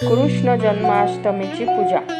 Krishna जन्माष्टमीची Pooja.